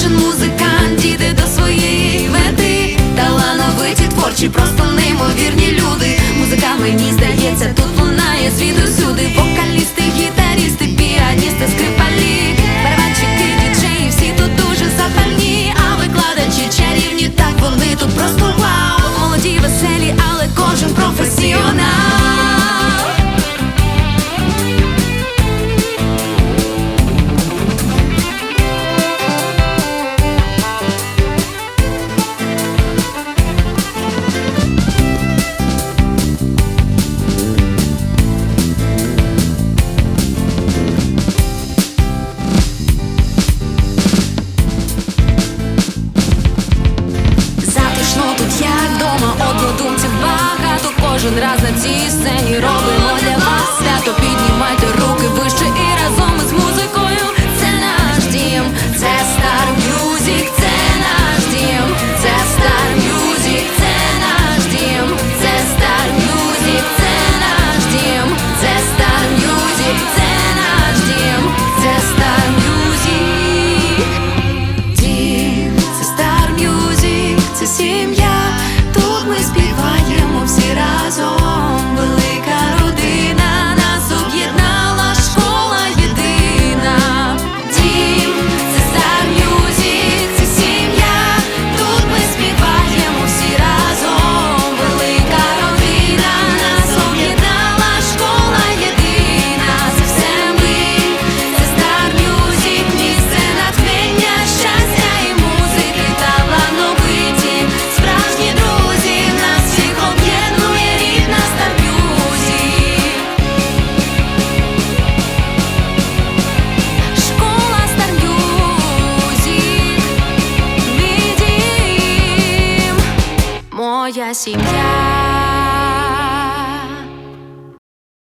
кожен музикант дійде до своєї мети, талановиті творчі, просто неймовірні люди. Музика мені здається, тут лунає звідусі кожен раз на цій сцені робимо для вас. моя сім'я.